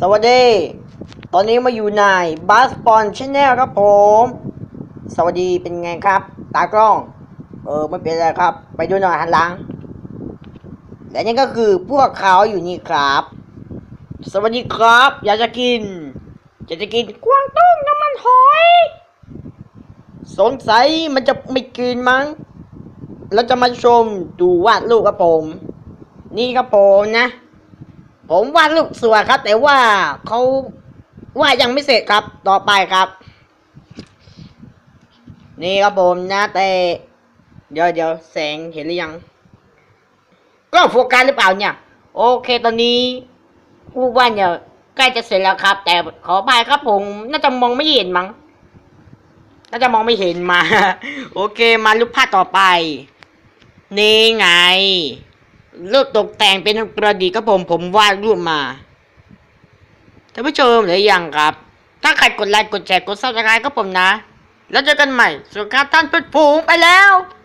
สวัสดี ตอนนี้มาอยู่ในบัสปอนชแนลครับผม สวัสดีเป็นไงครับ ตากล้อง เออไม่เป็นไรครับ ไปดูหน่อยหันหลัง และนี่ก็คือพวกเขาอยู่นี่ครับ สวัสดีครับ อยากจะกิน อยากจะกินกวางตุ้งน้ำมันหอย สงสัยมันจะไม่กินมั้งเราจะมาชมดูวาดรูปครับผม นี่ครับผมนะ ผมวาดรูปสวยครับ แต่ว่าเขาวาดยังไม่เสร็จครับ ต่อไปครับ นี่ครับผมนะแต่เดี๋ยวเดี๋ยวแสงเห็นหรือยัง ก็โฟกัสหรือเปล่าเนี่ย โอเคตอนนี้ผู้วาดเนี่ยใกล้จะเสร็จแล้วครับ แต่ขออภัยครับผมน่าจะมองไม่เห็นมั้งน่าจะมองไม่เห็นมา โอเคมารูปภาพต่อไป นี่ไง รูปตกแต่งเป็นกระดีครับผมผมวาดรูปมาท่านผู้ชมหรือยังครับ ถ้าใครกดไลค์กดแชร์กดซับสไครต์ก็ผมนะ แล้วเจอกันใหม่ส่วนครับท่านเพื่อนผูงไปแล้ว